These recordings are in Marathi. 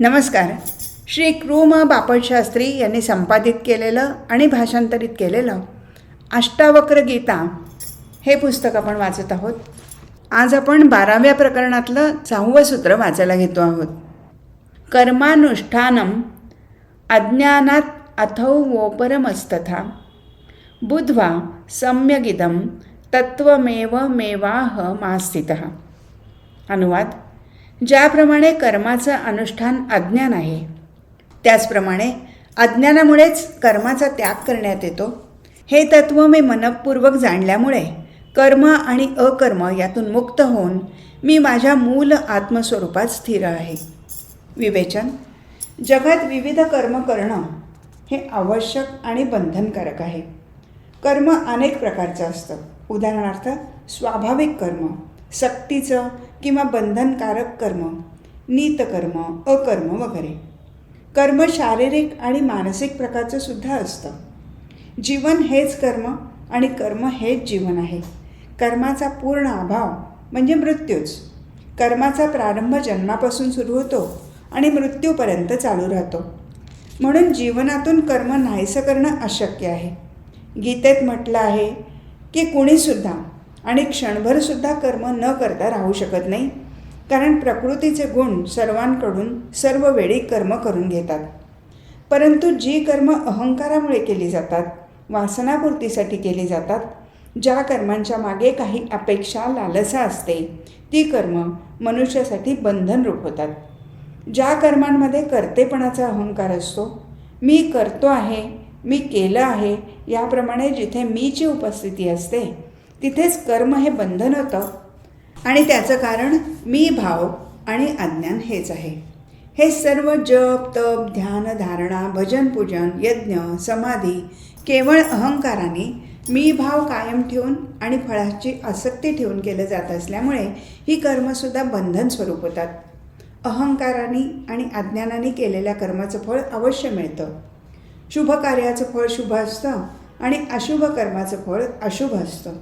नमस्कार. श्री कृम बापटशास्त्री यांनी संपादित केलेलं आणि भाषांतरित केलेलं अष्टावक्र गीता हे पुस्तक आपण वाचत आहोत. आज आपण बाराव्या प्रकरणातलं सहावं सूत्र वाचायला घेतो आहोत. कर्मानुष्ठानम अज्ञानात अथौ वोपरमस्तथा. बुद्ध्वा सम्यगिदं तत्त्वमेव मेवाह मास्थितः अनुवाद ज्याप्रमाणे कर्माचं अनुष्ठान अज्ञान आहे त्याचप्रमाणे अज्ञानामुळेच कर्माचा त्याग करण्यात येतो. हे तत्त्व मी मनपूर्वक जाणल्यामुळे कर्म आणि अकर्म यातून मुक्त होऊन मी माझ्या मूल आत्मस्वरूपात स्थिर आहे. विवेचन. जगात विविध कर्म करणं हे आवश्यक आणि बंधनकारक आहे. कर्म अनेक प्रकारचं असतं. उदाहरणार्थ स्वाभाविक कर्म सक्तीचं किंवा बंधनकारक कर्म नीतकर्म अकर्म वगैरे. कर्म शारीरिक आणि मानसिक प्रकारचं सुद्धा असतं. जीवन हेच कर्म आणि कर्म हेच जीवन आहे. कर्माचा पूर्ण अभाव म्हणजे मृत्यूच. कर्माचा प्रारंभ जन्मापासून सुरू होतो आणि मृत्यूपर्यंत चालू राहतो. म्हणून जीवनातून कर्म नाहीसं करणं अशक्य आहे. गीतेत म्हटलं आहे की कुणीसुद्धा आणि क्षणभरसुद्धा कर्म न करता राहू शकत नाही. कारण प्रकृतीचे गुण सर्वांकडून सर्व वेळी कर्म करून घेतात. परंतु जी कर्म अहंकारामुळे केली जातात वासनापूर्तीसाठी केली जातात ज्या कर्मांच्या मागे काही अपेक्षा लालसा असते ती कर्म मनुष्यासाठी बंधनरूप होतात. ज्या कर्मांमध्ये कर्तेपणाचा अहंकार असतो मी करतो आहे मी केलं आहे याप्रमाणे जिथे मीची उपस्थिती असते तिथेच कर्म हे बंधन होतं. आणि त्याचं कारण मी भाव आणि अज्ञान हेच आहे. हे सर्व जप तप ध्यान धारणा भजन पूजन यज्ञ समाधी केवळ अहंकाराने मी भाव कायम ठेवून आणि फळाची आसक्ती ठेवून केलं जात असल्यामुळे ही कर्मसुद्धा बंधन स्वरूप होतात. अहंकाराने आणि अज्ञानाने केलेल्या कर्माचं फळ अवश्य मिळतं. शुभ कार्याचं फळ शुभ असतं आणि अशुभ कर्माचं फळ अशुभ असतं.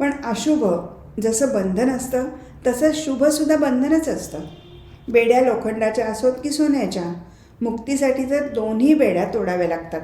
पण अशुभ जसं बंधन असतं तसंच शुभसुद्धा बंधनच असतं. बेड्या लोखंडाच्या असोत की सोन्याच्या मुक्तीसाठी तर दोन्ही बेड्या तोडाव्या लागतात.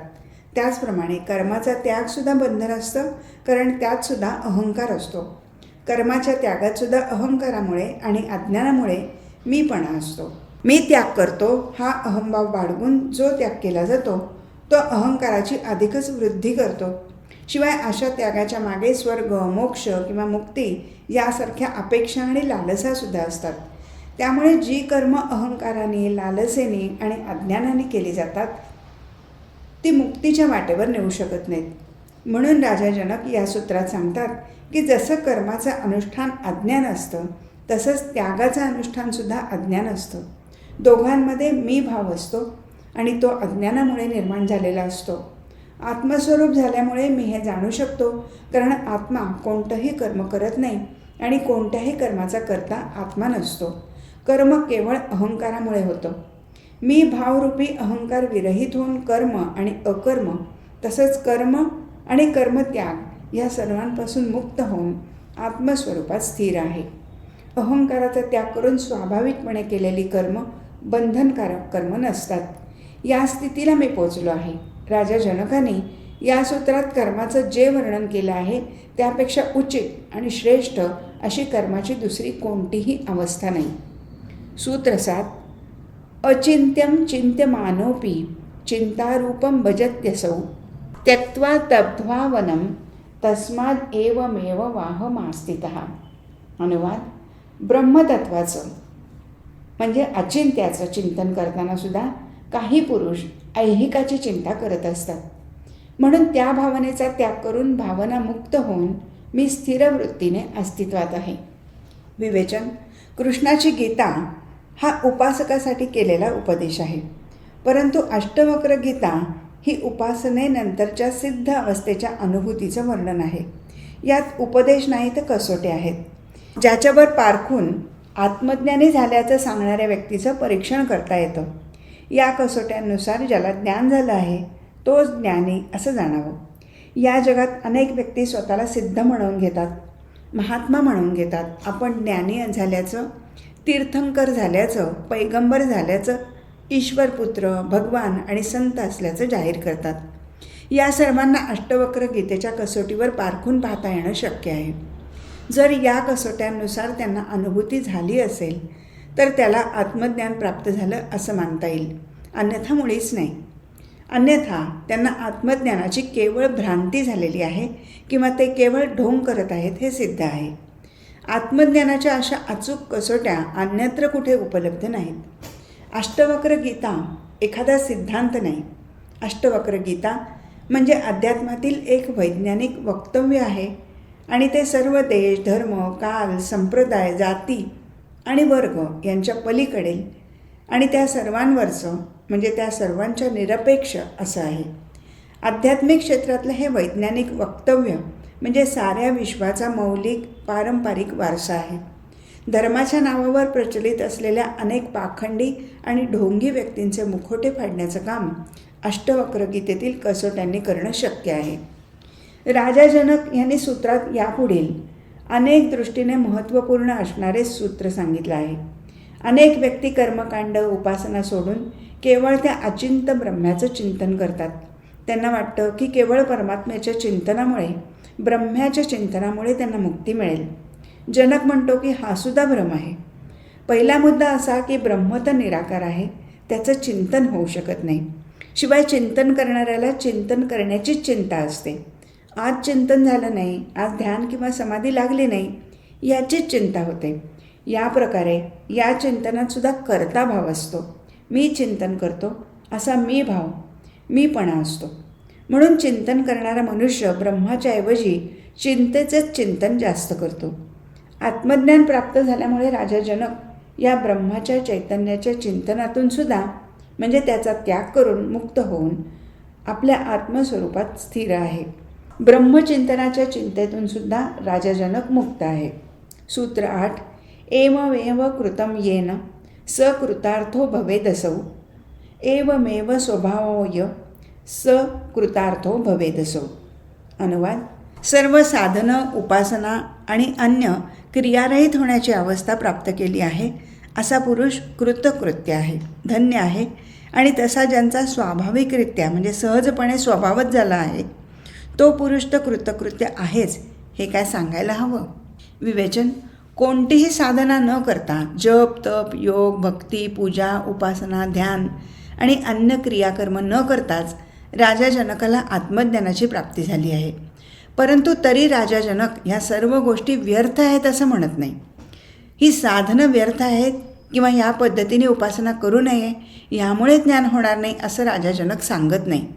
त्याचप्रमाणे कर्माचा त्यागसुद्धा बंधन असतं कारण त्यातसुद्धा अहंकार असतो. कर्माच्या त्यागातसुद्धा अहंकारामुळे आणि अज्ञानामुळे मीपणा असतो. मी त्याग करतो हा अहंभाव बाळगून जो त्याग केला जातो तो अहंकाराची अधिकच वृद्धी करतो. शिवाय अशा त्यागाच्या मागे स्वर्ग मोक्ष किंवा मुक्ती यासारख्या अपेक्षा आणि लालसासुद्धा असतात. त्यामुळे जी कर्म अहंकाराने लालसेने आणि अज्ञानाने केली जातात ती मुक्तीच्या वाटेवर नेऊ शकत नाहीत. म्हणून राजा जनक या सूत्रात सांगतात की जसं कर्माचं अनुष्ठान अज्ञान असतं तसंच त्यागाचं अनुष्ठानसुद्धा अज्ञान असतं. दोघांमध्ये मी भाव असतो आणि तो अज्ञानामुळे निर्माण झालेला असतो. आत्मस्वरूप झाल्यामुळे मी हे जाणू शकतो कारण आत्मा कोणतंही कर्म करत नाही आणि कोणत्याही कर्माचा करता आत्मा नसतो. कर्म केवळ अहंकारामुळे होतं. मी भावरूपी अहंकार विरहित होऊन कर्म आणि अकर्म तसंच कर्म आणि कर्मत्याग या सर्वांपासून मुक्त होऊन आत्मस्वरूपात स्थिर आहे. अहंकाराचा त्याग करून स्वाभाविकपणे केलेली कर्म बंधनकारक कर्म नसतात. या स्थितीला मी पोचलो आहे. राजा जनकाने या सूत्रात कर्माचं जे वर्णन केलं आहे त्यापेक्षा उचित आणि श्रेष्ठ अशी कर्माची दुसरी कोणतीही अवस्था नाही. सूत्रसात अचिंत्यम चिंत्यमानोपी चिंतारूपम भजत्यसौ त्यक्त्वा तब्ध्वा वनम तस्माद एवमेव वाहमास्थित. अनुवाद ब्रह्मतत्वाचं म्हणजे अचिंत्याचं चिंतन करताना सुद्धा काही पुरुष ऐहिकाची चिंता करत असतात. म्हणून त्या भावनेचा त्याग करून भावना मुक्त होऊन मी स्थिर वृत्तीने अस्तित्वात आहे. विवेचन कृष्णाची गीता हा उपासकासाठी केलेला उपदेश आहे. परंतु अष्टवक्र गीता ही उपासनेनंतरच्या सिद्ध अवस्थेच्या अनुभूतीचं वर्णन आहे. यात उपदेश नाही तर कसोटे आहेत. ज्याच्यावर पारखून आत्मज्ञानी झाल्याचं सांगणाऱ्या व्यक्तीचं परीक्षण करता येतं. या कसोट्यांनुसार ज्याला ज्ञान झालं आहे तोच ज्ञानी असं जाणावं. या जगात अनेक व्यक्ती स्वतःला सिद्ध म्हणून घेतात महात्मा म्हणून घेतात. आपण ज्ञानी झाल्याचं तीर्थंकर झाल्याचं पैगंबर झाल्याचं ईश्वरपुत्र भगवान आणि संत असल्याचं जाहीर करतात. या सर्वांना अष्टवक्र गीतेच्या कसोटीवर पारखून पाहता येणं शक्य आहे. जर या कसोट्यांनुसार त्यांना अनुभूती झाली असेल तर त्याला आत्मज्ञान प्राप्त झालं असं मानता येईल. अन्यथा मुळीच नाही. अन्यथा त्यांना आत्मज्ञानाची केवळ भ्रांती झालेली आहे किंवा ते केवळ ढोंग करत आहेत हे सिद्ध आहे. आत्मज्ञानाच्या अशा अचूक कसोट्या अन्यत्र कुठे उपलब्ध नाहीत. अष्टवक्र गीता एखादा सिद्धांत नाही. अष्टवक्र गीता म्हणजे अध्यात्मातील एक वैज्ञानिक वक्तव्य आहे आणि ते सर्व देश धर्म काल संप्रदाय जाती आणि वर्ग यांच्या पलीकडील आणि त्या सर्वांवरचं म्हणजे त्या सर्वांच्या निरपेक्ष असं आहे. आध्यात्मिक क्षेत्रातलं हे वैज्ञानिक वक्तव्य म्हणजे साऱ्या विश्वाचा मौलिक पारंपरिक वारसा आहे. धर्माच्या नावावर प्रचलित असलेल्या अनेक पाखंडी आणि ढोंगी व्यक्तींचे मुखोटे फाडण्याचं काम अष्टवक्र गीतेतील कसोट्यांनी करणं शक्य आहे. राजा जनक यांनी सूत्रात यापुढील अनेक दृष्टीने महत्त्वपूर्ण असणारे सूत्र सांगितलं आहे. अनेक व्यक्ती कर्मकांड उपासना सोडून केवळ त्या अचिंत ब्रह्म्याचं चिंतन करतात. त्यांना वाटतं की केवळ परमात्म्याच्या चिंतनामुळे ब्रह्म्याच्या चिंतनामुळे त्यांना मुक्ती मिळेल. जनक म्हणतो की हा सुद्धा भ्रम आहे. पहिला मुद्दा असा की ब्रह्म तर निराकार आहे त्याचं चिंतन होऊ शकत नाही. शिवाय चिंतन करणाऱ्याला चिंतन करण्याचीच चिंता असते. आज चिंतन झालं नाही आज ध्यान किंवा समाधी लागली नाही याचीच चिंता होते. या प्रकारे या चिंतनात सुद्धा कर्ता भाव असतो. मी चिंतन करतो असा मी भाव मीपणा असतो. म्हणून चिंतन करणारा मनुष्य ब्रह्माच्या ऐवजी चिंतेचेच चिंतन जास्त करतो. आत्मज्ञान प्राप्त झाल्यामुळे राजा जनक या ब्रह्माच्या चैतन्याच्या चिंतनातून सुद्धा म्हणजे त्याचा त्याग करून मुक्त होऊन आपल्या आत्मस्वरूपात स्थिर आहे. ब्रह्मचिंतनाच्या चिंतेतून सुद्धा राजा जनक मुक्त आहे. सूत्र आठ एवमेव कृतम येन स कृतार्थो भवेदसौ. एवमेव स्वभावय स कृतार्थो भवेदसौ. अनुवाद सर्व साधनं उपासना आणि अन्य क्रियारहित होण्याची अवस्था प्राप्त केली आहे. असा पुरुष कृतकृत्य आहे धन्य आहे. आणि तसा ज्यांचा स्वाभाविकरित्या म्हणजे सहजपणे स्वभावच झाला आहे तो पुरुष तर कृतकृत्य आहेच हे काय सांगायला हवं? विवेचन कोणतीही साधना न करता जप तप योग भक्ती पूजा उपासना ध्यान आणि अन्य क्रियाकर्म न करताच राजा जनकाला आत्मज्ञानाची प्राप्ती झाली आहे. परंतु तरी राजा जनक ह्या सर्व गोष्टी व्यर्थ आहेत असं म्हणत नाही. ही साधनं व्यर्थ आहेत किंवा या पद्धतीने उपासना करू नये यामुळे ज्ञान होणार नाही असं राजा जनक सांगत नाही.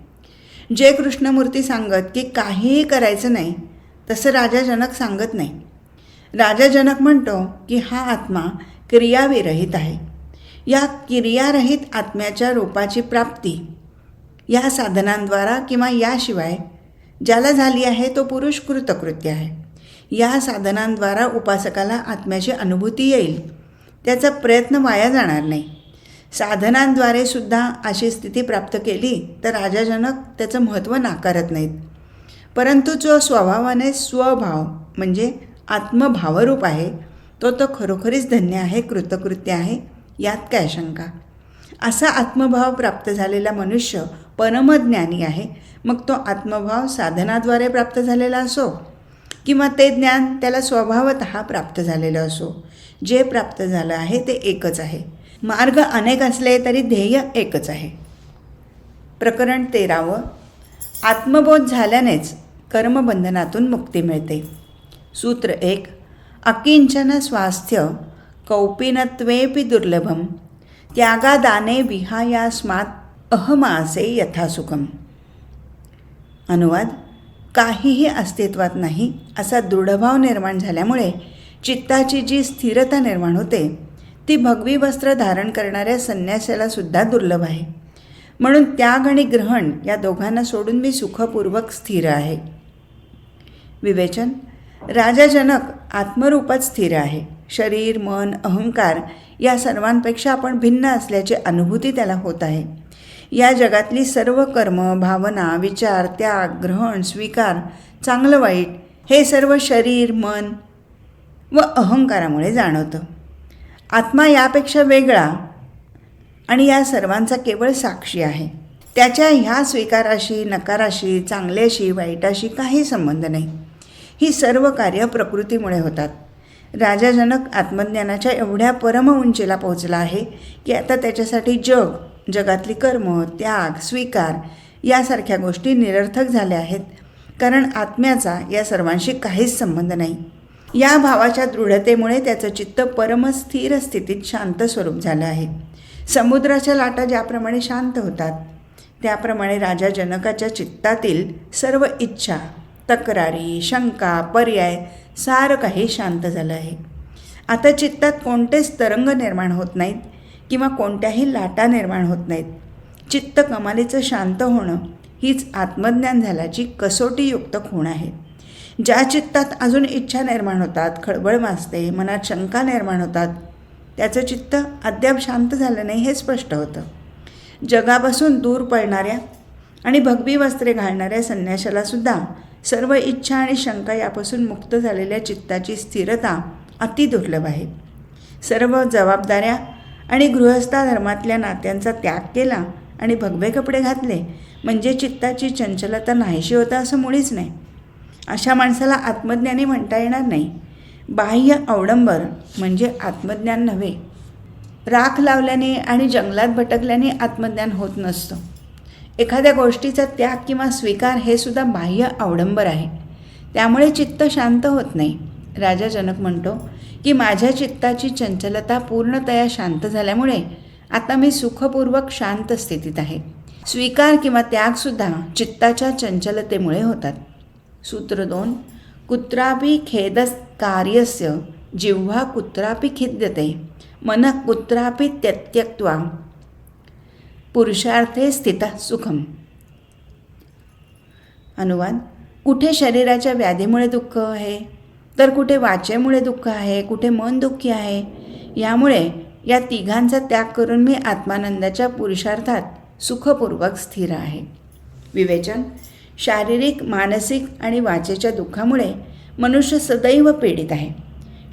जे कृष्णमूर्ती सांगत की काहीही करायचं नाही तसं राजा जनक सांगत नाही. राजा जनक म्हणतो की हा आत्मा क्रियाविरहित आहे. या क्रियारहित आत्म्याच्या रूपाची प्राप्ती या साधनांद्वारा किंवा याशिवाय ज्याला झाली आहे तो पुरुष कृतकृत्य आहे. या साधनांद्वारा उपासकाला आत्म्याची अनुभूती येईल. त्याचा प्रयत्न वाया जाणार नाही. साधनांद्वारे सुद्धा अशी स्थिती प्राप्त केली तर राजाजनक त्याचं महत्त्व नाकारत नाहीत. परंतु जो स्वभावाने स्वभाव म्हणजे आत्मभावरूप आहे तो तो खरोखरीच धन्य आहे कृतकृत्य आहे यात काय शंका? असा आत्मभाव प्राप्त झालेला मनुष्य परमज्ञानी आहे मग तो आत्मभाव साधनाद्वारे प्राप्त झालेला असो किंवा ते ज्ञान त्याला स्वभावत प्राप्त झालेलं असो जे प्राप्त झालं आहे ते एकच आहे. मार्ग अनेक असले तरी ध्येय एकच आहे. प्रकरण तेरावं. आत्मबोध झाल्यानेच कर्मबंधनातून मुक्ती मिळते. सूत्र एक. अकिंचन स्वास्थ्य कौपिनत्वेपि दुर्लभम. त्यागादाने विहायास्मात अहमासे यथासुखम. अनुवाद. काहीही अस्तित्वात नाही असा दृढभाव निर्माण झाल्यामुळे चित्ताची जी स्थिरता निर्माण होते ती भगवी वस्त्र धारण करणाऱ्या संन्यासाला सुद्धा दुर्लभ आहे. म्हणून त्याग आणि ग्रहण या दोघांना सोडून मी सुखपूर्वक स्थिर आहे. विवेचन. राजा जनक आत्मरूपात स्थिर आहे. शरीर मन अहंकार या सर्वांपेक्षा आपण भिन्न असल्याची अनुभूती त्याला होत आहे. या जगातली सर्व कर्म भावना विचार त्याग ग्रहण स्वीकार चांगलं वाईट हे सर्व शरीर मन व अहंकारामुळे जाणवतं. आत्मा यापेक्षा वेगळा आणि या सर्वांचा केवळ साक्षी आहे. त्याच्या ह्या स्वीकाराशी नकाराशी चांगल्याशी वाईटाशी काही संबंध नाही. ही सर्व कार्य प्रकृतीमुळे होतात. राजाजनक आत्मज्ञानाच्या एवढ्या परम उंचीला पोहोचला आहे की आता त्याच्यासाठी जग जगातली कर्म त्याग स्वीकार यासारख्या गोष्टी निरर्थक झाल्या आहेत. कारण आत्म्याचा या सर्वांशी काहीच संबंध नाही. या भावाच्या दृढतेमुळे त्याचं चित्त परमस्थिर स्थितीत शांत स्वरूप झालं आहे. समुद्राच्या लाटा ज्याप्रमाणे शांत होतात त्याप्रमाणे राजा जनकाच्या चित्तातील सर्व इच्छा तक्रारी शंका पर्याय सारं काही शांत झालं आहे. आता चित्तात कोणतेच तरंग निर्माण होत नाहीत किंवा कोणत्याही लाटा निर्माण होत नाहीत. चित्त कमालीचं शांत होणं हीच आत्मज्ञान झाल्याची कसोटीयुक्त खूण आहे. ज्या चित्तात अजून इच्छा निर्माण होतात खळबळ माजते मनात शंका निर्माण होतात त्याचं चित्त अद्याप शांत झालं नाही हे स्पष्ट होतं. जगापासून दूर पळणाऱ्या आणि भगवी वस्त्रे घालणाऱ्या संन्याशाला सुद्धा सर्व इच्छा आणि शंका यापासून मुक्त झालेल्या चित्ताची स्थिरता अतिदुर्लभ आहे. सर्व जबाबदाऱ्या आणि गृहस्था धर्मातल्या नात्यांचा त्याग केला आणि भगवे कपडे घातले म्हणजे चित्ताची चंचलता नाहीशी होता असं मुळीच नाही. अशा माणसाला आत्मज्ञानी म्हणता येणार नाही. बाह्य अवडंबर म्हणजे आत्मज्ञान नव्हे. राख लावल्याने आणि जंगलात भटकल्याने आत्मज्ञान होत नसतं. एखाद्या गोष्टीचा त्याग किंवा स्वीकार हे सुद्धा बाह्य अवडंबर आहे. त्यामुळे चित्त शांत होत नाही. राजा जनक म्हणतो की माझ्या चित्ताची चंचलता पूर्णतया शांत झाल्यामुळे आता मी सुखपूर्वक शांत स्थितीत आहे. स्वीकार किंवा त्यागसुद्धा चित्ताच्या चंचलतेमुळे होतात. सूत्र दोन कुत्रापि खेदस्कार्यस्य जिव्हा कुत्रापि खिद्यते। मन कुत्रापि त्यत्यक्त्वा पुरुषार्थे स्थित सुखम। अनुवाद कुठे शरीराच्या व्याधीमुळे दुःख आहे? तर कुठे वाचेमुळे दुःख आहे? कुठे मन दुःखी आहे? यामुळे या तिघांचा त्याग करून मी आत्मानंदाच्या पुरुषार्थात सुखपूर्वक स्थिर आहे। विवेचन शारीरिक मानसिक आणि वाचेच्या दुःखामुळे मनुष्य सदैव पीडित आहे.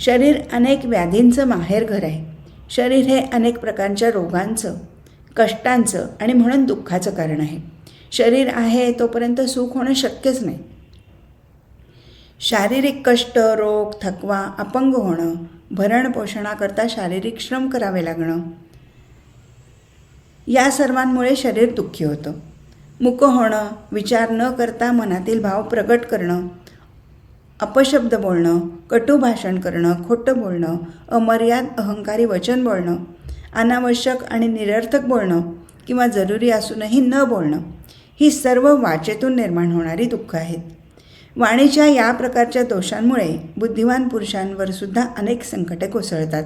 शरीर अनेक व्याधींचं माहेरघर आहे. शरीर हे अनेक प्रकारच्या रोगांचं कष्टांचं आणि म्हणून दुःखाचं कारण आहे. शरीर आहे तोपर्यंत सुख होणं शक्यच नाही. शारीरिक कष्ट रोग थकवा अपंग होणं भरण पोषणाकरता शारीरिक श्रम करावे लागणं या सर्वांमुळे शरीर दुःखी होतं. मुक होणं विचार न करता मनातील भाव प्रगट करणं अपशब्द बोलणं कटू भाषण करणं खोटं बोलणं अमर्याद अहंकारी वचन बोलणं अनावश्यक आणि निरर्थक बोलणं किंवा जरुरी असूनही न बोलणं ही सर्व वाचेतून निर्माण होणारी दुःख आहेत. वाणीच्या या प्रकारच्या दोषांमुळे बुद्धिमान पुरुषांवर सुद्धा अनेक संकटे कोसळतात.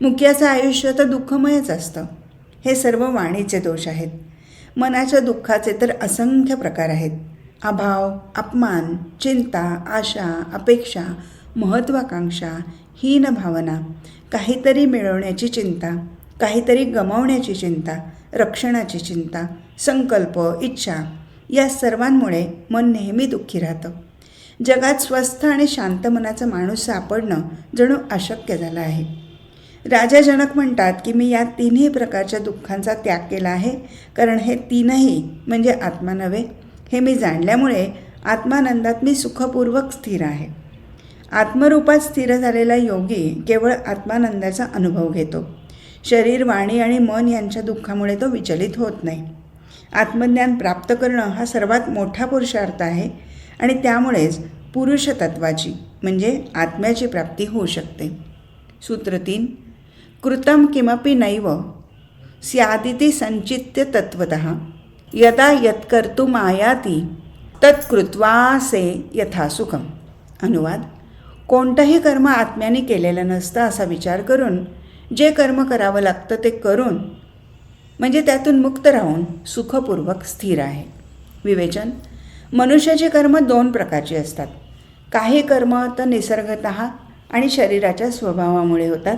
मुख्याचं आयुष्य तर दुःखमयच असतं. हे सर्व वाणीचे दोष आहेत. मनाच्या दुःखाचे तर असंख्य प्रकार आहेत. अभाव अपमान चिंता आशा अपेक्षा महत्त्वाकांक्षा हीन भावना काहीतरी मिळवण्याची चिंता काहीतरी गमावण्याची चिंता रक्षणाची चिंता संकल्प इच्छा या सर्वांमुळे मन नेहमी दुःखी राहतं. जगात स्वस्थ आणि शांत मनाचा माणूस सापडणं जणू अशक्य झालं आहे. राजा जनक म्हणतात की मी या तिन्ही प्रकारच्या दुःखांचा त्याग केला आहे. कारण हे तीनही म्हणजे आत्मा नव्हे हे मी जाणल्यामुळे आत्मानंदात मी सुखपूर्वक स्थिर आहे. आत्मरूपात स्थिर झालेला योगी केवळ आत्मानंदाचा अनुभव घेतो. शरीर वाणी आणि मन यांच्या दुःखामुळे तो विचलित होत नाही. आत्मज्ञान प्राप्त करणं हा सर्वात मोठा पुरुषार्थ आहे आणि त्यामुळेच पुरुषतत्वाची म्हणजे आत्म्याची प्राप्ती होऊ शकते. सूत्र तीन कृतं किमपि नैव स्यादिति संचित्य तत्त्वतः। यदा यत्कर्तुम आयाती तत्कृत्वासे यथा सुखम। अनुवाद। कोणतंही कर्म आत्म्याने केलेलं नसतं असा विचार करून जे कर्म करावं लागतं ते करून म्हणजे त्यातून मुक्त राहून सुखपूर्वक स्थिर आहे. विवेचन। मनुष्याची कर्म दोन प्रकारची असतात. काही कर्म तर निसर्गत आणि शरीराच्या स्वभावामुळे होतात.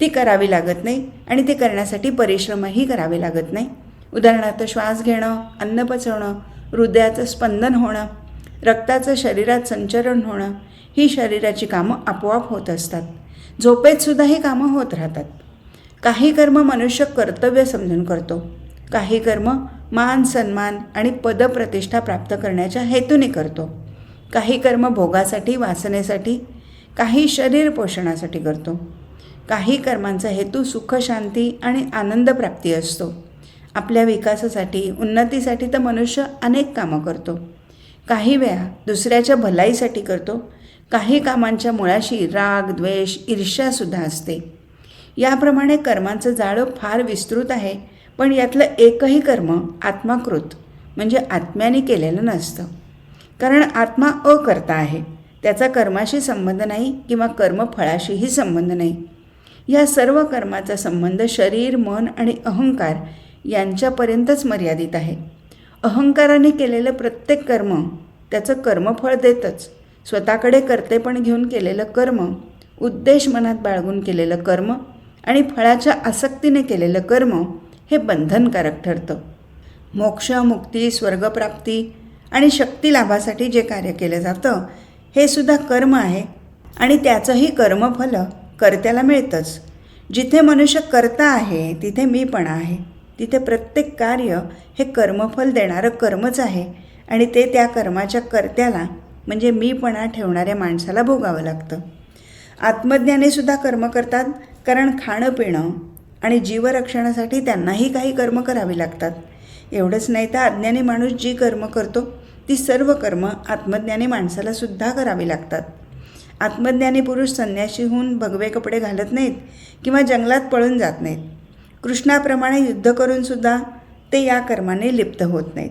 ती करावी लागत नाही आणि ती करण्यासाठी परिश्रमही करावे लागत नाही. उदाहरणार्थ श्वास घेणं अन्न पचवणं हृदयाचं स्पंदन होणं रक्ताचं शरीरात संचरण होणं ही शरीराची कामं आपोआप होत असतात. झोपेतसुद्धा ही कामं होत राहतात. काही कर्म मनुष्य कर्तव्य समजून करतो. काही कर्म मान सन्मान आणि पदप्रतिष्ठा प्राप्त करण्याच्या हेतूने करतो. काही कर्म भोगासाठी वासनेसाठी काही शरीर पोषणासाठी करतो. काही कर्मांचा हेतू सुख शांती आणि आनंदप्राप्ती असतो. आपल्या विकासासाठी उन्नतीसाठी तर मनुष्य अनेक कामं करतो. काही वेळा दुसऱ्याच्या भलाईसाठी करतो. काही कामांच्या मुळाशी राग द्वेष ईर्ष्यासुद्धा असते. याप्रमाणे कर्मांचं जाळं फार विस्तृत आहे पण यातलं एकही कर्म आत्माकृत म्हणजे आत्म्याने केलेलं नसतं. कारण आत्मा अकर्ता आहे. त्याचा कर्माशी संबंध नाही किंवा कर्मफळाशीही संबंध नाही. या सर्व कर्माचा संबंध शरीर मन आणि अहंकार यांच्यापर्यंतच मर्यादित आहे. अहंकाराने केलेलं प्रत्येक कर्म त्याचं कर्मफळ देतच. स्वतःकडे कर्तेपण घेऊन केलेलं कर्म उद्देश मनात बाळगून केलेलं कर्म आणि फळाच्या आसक्तीने केलेलं कर्म हे बंधनकारक ठरतं. मोक्ष मुक्ती स्वर्गप्राप्ती आणि शक्ती लाभासाठी जे कार्य केलं जातं हे सुद्धा कर्म आहे आणि त्याचंही कर्मफल कर्त्याला मिळतंच. जिथे मनुष्य करता आहे तिथे मीपणा आहे. तिथे प्रत्येक कार्य हे कर्मफल देणारं कर्मच आहे आणि ते त्या कर्माच्या कर्त्याला म्हणजे मीपणा ठेवणाऱ्या माणसाला भोगावं लागतं. आत्मज्ञानेसुद्धा कर्म करतात कारण खाणं पिणं आणि जीवरक्षणासाठी त्यांनाही काही कर्म करावी लागतात. एवढंच नाही तर अज्ञानी माणूस जी कर्म करतो ती सर्व कर्म आत्मज्ञानी माणसालासुद्धा करावी लागतात. आत्मज्ञानी पुरुष संन्याशी होऊन भगवे कपडे घालत नाहीत किंवा जंगलात पळून जात नाहीत. कृष्णाप्रमाणे युद्ध करूनसुद्धा ते या कर्माने लिप्त होत नाहीत.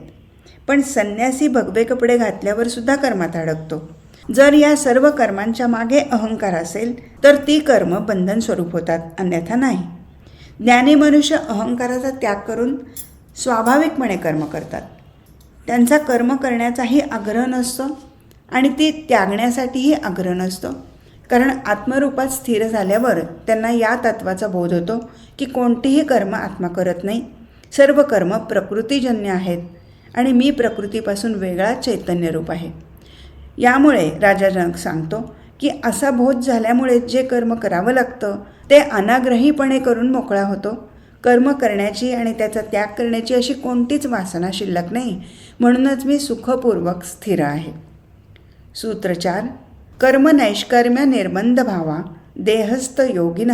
पण संन्यासी भगवे कपडे घातल्यावरसुद्धा कर्मात अडकतो. जर या सर्व कर्मांच्या मागे अहंकार असेल तर ती कर्म बंधन स्वरूप होतात अन्यथा नाही. ज्ञानी मनुष्य अहंकाराचा त्याग करून स्वाभाविकपणे कर्म करतात. त्यांचा कर्म करण्याचाही आग्रह नसतो आणि ते त्यागण्यासाठीही आग्रह नसतो. कारण आत्मरूपात स्थिर झाल्यावर त्यांना या तत्वाचा बोध होतो की कोणतीही कर्म आत्मा करत नाही. सर्व कर्म प्रकृतीजन्य आहेत आणि मी प्रकृतीपासून वेगळा चैतन्यरूप आहे. यामुळे राजा जनक सांगतो की असा बोध झाल्यामुळे जे कर्म करावं लागतं ते अनाग्रहीपणे करून मोकळा होतो. कर्म करण्याची आणि त्याचा त्याग करण्याची अशी कोणतीच वासना शिल्लक नाही. म्हणूनच मी सुखपूर्वक स्थिर आहे. सूत्रचार कर्म नैष्कर्म्य निर्बंध भावा देहस्थ योगिन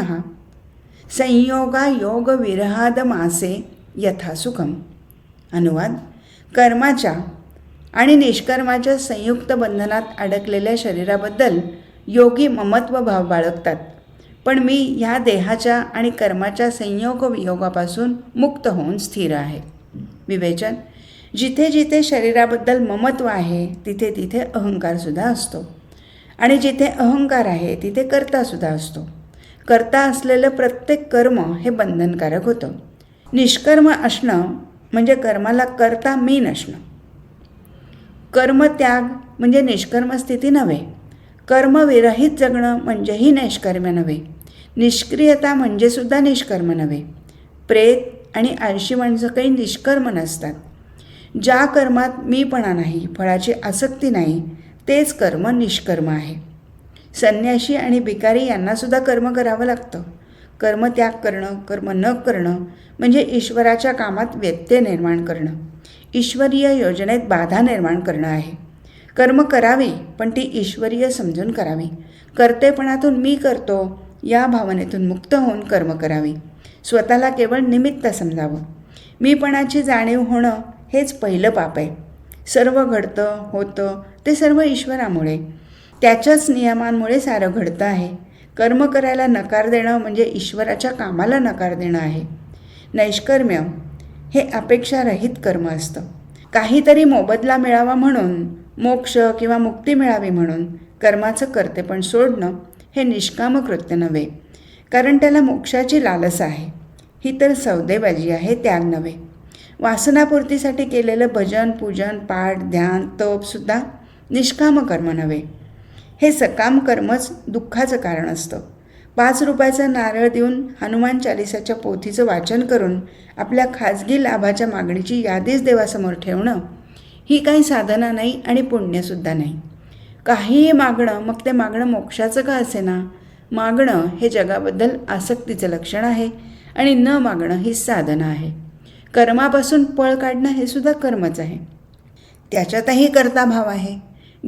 संयोगा योग विरहाद मासे यथासुखम। अनुवाद कर्माच्या आणि निष्कर्माच्या संयुक्त बंधनात अडकलेल्या शरीराबद्दल योगी ममत्व भाव बाळगतात. पण मी ह्या देहाच्या आणि कर्माच्या संयोग वियोगापासून मुक्त होऊन स्थिर आहे. विवेचन जिथे जिथे शरीराबद्दल ममत्व आहे तिथे तिथे अहंकारसुद्धा असतो. आणि जिथे अहंकार आहे तिथे कर्तासुद्धा असतो. करता असलेलं प्रत्येक कर्म हे बंधनकारक होतं. निष्कर्म असणं म्हणजे कर्माला करता मी नसणं कर्मत्याग म्हणजे निष्कर्म स्थिती नव्हे. कर्मविरहित जगणं म्हणजेही नैष्कर्म्य नव्हे. निष्क्रियता म्हणजे सुद्धा निष्कर्म नव्हे. प्रेत आणि आळशी माणसं काही निष्कर्म नसतात. ज्या कर्मात मीपणा नाही फळाची आसक्ती नाही तेच कर्म निष्कर्म आहे. संन्याशी आणि भिकारी यांनासुद्धा कर्म करावं लागतं. कर्म त्याग करणं कर्म न करणं म्हणजे ईश्वराच्या कामात व्यत्यय निर्माण करणं. ईश्वरीय योजनेत बाधा निर्माण करणं आहे. कर्म करावी पण ती ईश्वरीय समजून करावी. कर्तेपणातून मी करतो या भावनेतून मुक्त होऊन कर्म करावी. स्वतःला केवळ निमित्त समजावं. मीपणाची जाणीव होणं हेच पहिलं पाप आहे. सर्व घडतं होतं ते सर्व ईश्वरामुळे. त्याच्याच नियमांमुळे सारं घडतं आहे. कर्म करायला नकार देणं म्हणजे ईश्वराच्या कामाला नकार देणं आहे. नैष्कर्म्य हे अपेक्षारहित कर्म असतं. काहीतरी मोबदला मिळावा म्हणून मोक्ष किंवा मुक्ती मिळावी म्हणून कर्माचं कर्तेपण सोडणं हे निष्काम कृत्य नव्हे. कारण त्याला मोक्षाची लालस आहे. ही तर सौदेबाजी आहे त्याग नव्हे. वासनापूर्तीसाठी केलेलं भजन पूजन पाठ ध्यान तपसुद्धा निष्काम कर्म नव्हे. हे सकाम कर्मच दुःखाचं कारण असतं. पाच रुपयाचा नारळ देऊन हनुमान चालिसाच्या पोथीचं वाचन करून आपल्या खाजगी लाभाच्या मागणीची यादीच देवासमोर ठेवणं ही काही साधना नाही आणि पुण्यसुद्धा नाही. काहीही मागणं मग ते मागणं मोक्षाचं का असेना? मागणं हे जगाबद्दल आसक्तीचं लक्षण आहे आणि न मागणं ही साधना आहे. कर्मापासून पळ काढणं हे सुद्धा कर्मच आहे. त्याच्यातही करता भाव आहे.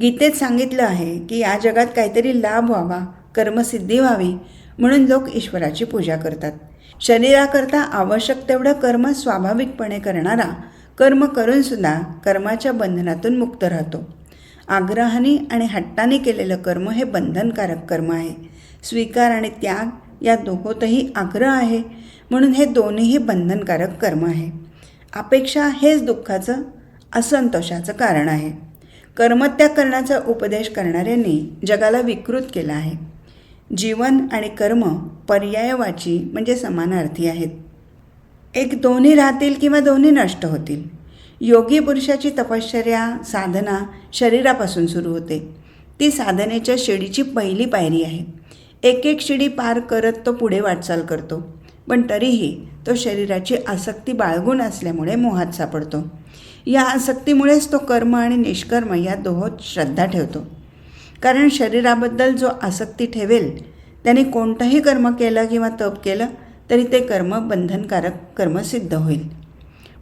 गीतेत सांगितलं आहे की या जगात काहीतरी लाभ व्हावा कर्मसिद्धी व्हावी म्हणून लोक ईश्वराची पूजा करतात. शरीराकरता आवश्यक तेवढं कर्म स्वाभाविकपणे करणारा कर्म करूनसुद्धा कर्माच्या बंधनातून मुक्त राहतो. आग्रहाने आणि हट्टाने केलेलं कर्म हे बंधनकारक कर्म आहे. स्वीकार आणि त्याग या दोहोतही आग्रह आहे. म्हणून हे दोन्हीही बंधनकारक कर्म आहे. अपेक्षा हेच दुःखाचं असंतोषाचं कारण आहे. कर्मत्याग करण्याचा उपदेश करणाऱ्यांनी जगाला विकृत केला आहे. जीवन आणि कर्म पर्यायवाची म्हणजे समानार्थी आहेत. एक दोन्ही राहतील किंवा दोन्ही नष्ट होतील. योगी पुरुषाची तपश्चर्या साधना शरीरापासून सुरू होते. ती साधनेच्या शिडीची पहिली पायरी आहे. एक एक शिडी पार करत तो पुढे वाटचाल करतो. पण तरीही तो शरीराची आसक्ती बाळगून असल्यामुळे मोहात सापडतो. या आसक्तीमुळेच तो कर्म आणि निष्कर्म या दोहोत श्रद्धा ठेवतो. कारण शरीराबद्दल जो आसक्ती ठेवेल त्याने कोणतंही कर्म केलं किंवा तप केलं तरी ते कर्म बंधनकारक कर्म सिद्ध होईल.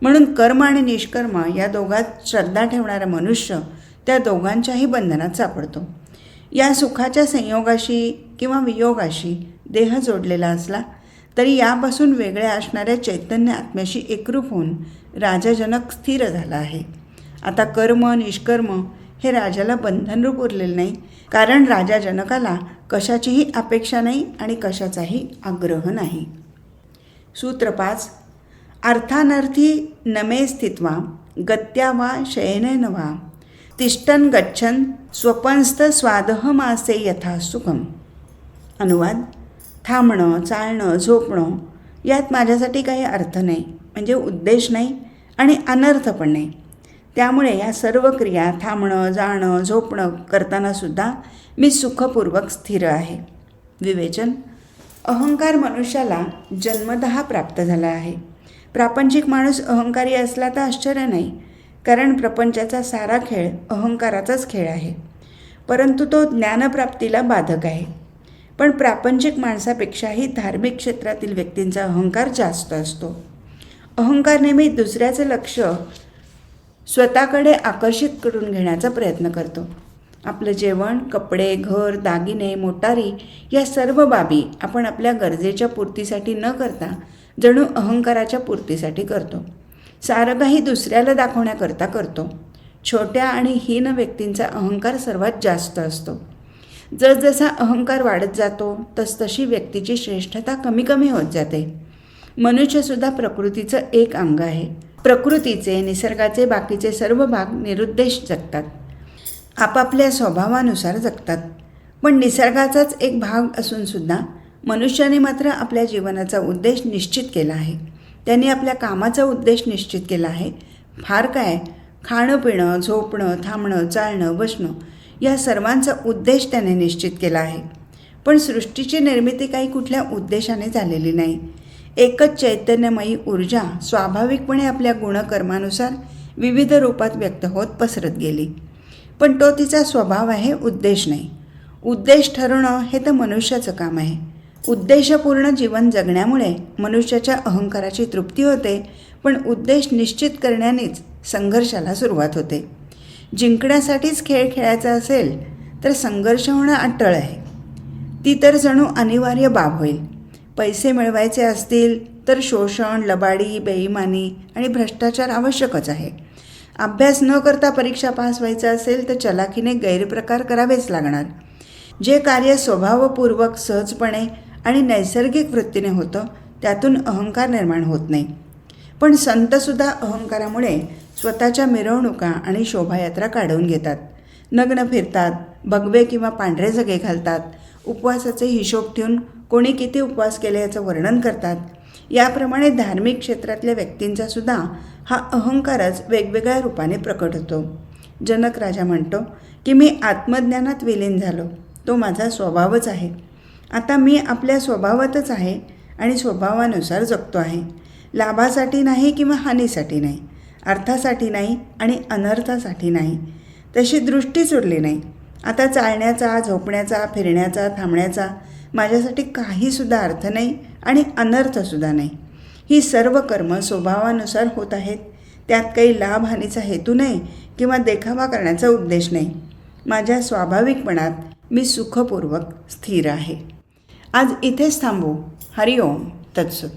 म्हणून कर्म आणि निष्कर्म या दोघात श्रद्धा ठेवणारा मनुष्य त्या दोघांच्याही बंधनात सापडतो. या सुखाच्या संयोगाशी किंवा वियोगाशी देह जोडलेला असला तरी यापासून वेगळ्या असणाऱ्या चैतन्य आत्म्याशी एकरूप होऊन राजाजनक स्थिर झाला आहे. आता कर्म निष्कर्म हे राजाला बंधनरूप उरलेलं नाही कारण राजा जनकाला कशाचीही अपेक्षा नाही आणि कशाचाही आग्रह नाही. सूत्र पाच अर्थानर्थी नमे स्थित्वा गत्या वा शयनेन वा तिष्ठन गच्छन स्वपंस्त स्वादह मासे यथा सुखम. अनुवाद थांबणं चालणं झोपणं यात माझ्यासाठी काही अर्थ नाही म्हणजे उद्देश नाही आणि अनर्थ पण नाही. त्यामुळे या सर्व क्रिया थांबणं जाणं झोपणं करतानासुद्धा मी सुखपूर्वक स्थिर आहे. विवेचन. अहंकार मनुष्याला जन्मतः प्राप्त झाला आहे. प्रापंचिक माणूस अहंकारी असला तर आश्चर्य नाही कारण प्रपंचाचा सारा खेळ अहंकाराचाच खेळ आहे. परंतु तो ज्ञानप्राप्तीला बाधक आहे. पण प्रापंचिक माणसापेक्षाही धार्मिक क्षेत्रातील व्यक्तींचा अहंकार जास्त असतो. अहंकार नेहमी दुसऱ्याचं लक्ष स्वतःकडे आकर्षित करून घेण्याचा प्रयत्न करतो. आपलं जेवण कपडे घर दागिने मोटारी या सर्व बाबी आपण आपल्या गरजेच्या पूर्तीसाठी न करता जणू अहंकाराच्या पूर्तीसाठी करतो. सारं काही दुसऱ्याला दाखवण्याकरता करतो. छोट्या आणि हीन व्यक्तींचा अहंकार सर्वात जास्त असतो. जसजसा अहंकार वाढत जातो तसतशी व्यक्तीची श्रेष्ठता कमी कमी होत जाते. मनुष्यसुद्धा प्रकृतीचं एक अंग आहे. प्रकृतीचे निसर्गाचे बाकीचे सर्व भाग निरुद्देश जगतात. आपापल्या स्वभावानुसार जगतात. पण निसर्गाचाच एक भाग असूनसुद्धा मनुष्याने मात्र आपल्या जीवनाचा उद्देश निश्चित केला आहे. त्यांनी आपल्या कामाचा उद्देश निश्चित केला आहे. फार काय? खाणं पिणं झोपणं थांबणं चालणं बसणं या सर्वांचा उद्देश त्याने निश्चित केला आहे. पण सृष्टीची निर्मिती काही कुठल्या उद्देशाने झालेली नाही. एकच चैतन्यमयी ऊर्जा स्वाभाविकपणे आपल्या गुणकर्मानुसार विविध रूपात व्यक्त होत पसरत गेली. पण तो तिचा स्वभाव आहे उद्देश नाही. उद्देश ठरवणं हे तर मनुष्याचं काम आहे. उद्देशपूर्ण जीवन जगण्यामुळे मनुष्याच्या अहंकाराची तृप्ती होते पण उद्देश निश्चित करण्यानेच संघर्षाला सुरुवात होते. जिंकण्यासाठीच खेळ खेळायचा असेल तर संघर्ष होणं अटळ आहे. ती तर जणू अनिवार्य बाब होईल. पैसे मिळवायचे असतील तर शोषण लबाडी बेईमानी आणि भ्रष्टाचार आवश्यकच आहे. अभ्यास न करता परीक्षा पास व्हायचा असेल तर चलाखीने गैरप्रकार करावेच लागणार. जे कार्य स्वभावपूर्वक सहजपणे आणि नैसर्गिक वृत्तीने होतं त्यातून अहंकार निर्माण होत नाही. पण संतसुद्धा अहंकारामुळे स्वतःच्या मिरवणुका आणि शोभायात्रा काढून घेतात. नग्न फिरतात भगवे किंवा पांढरे जगे घालतात. उपवासाचे हिशोब ठेवून कोणी किती उपवास केले याचं वर्णन करतात. याप्रमाणे धार्मिक क्षेत्रातल्या व्यक्तींचा सुद्धा हा अहंकारच वेगवेगळ्या रूपाने प्रकट होतो. जनक राजा म्हणतो की मी आत्मज्ञानात विलीन झालो. तो माझा स्वभावच आहे. आता मी आपल्या स्वभावातच आहे आणि स्वभावानुसार जगतो आहे. लाभासाठी नाही किंवा हानीसाठी नाही. अर्थासाठी नाही आणि अनर्थासाठी नाही. तशी दृष्टीच उरली नाही. आता चालण्याचा झोपण्याचा फिरण्याचा थांबण्याचा माझ्यासाठी काहीसुद्धा अर्थ नाही आणि अनर्थसुद्धा नाही. ही सर्व कर्म स्वभावानुसार होत आहेत. त्यात काही लाभहानीचा हेतू नाही किंवा देखावा करण्याचा उद्देश नाही. माझ्या स्वाभाविकपणात मी सुखपूर्वक स्थिर आहे. आज इथेच थांबू. हरिओम. तत्सत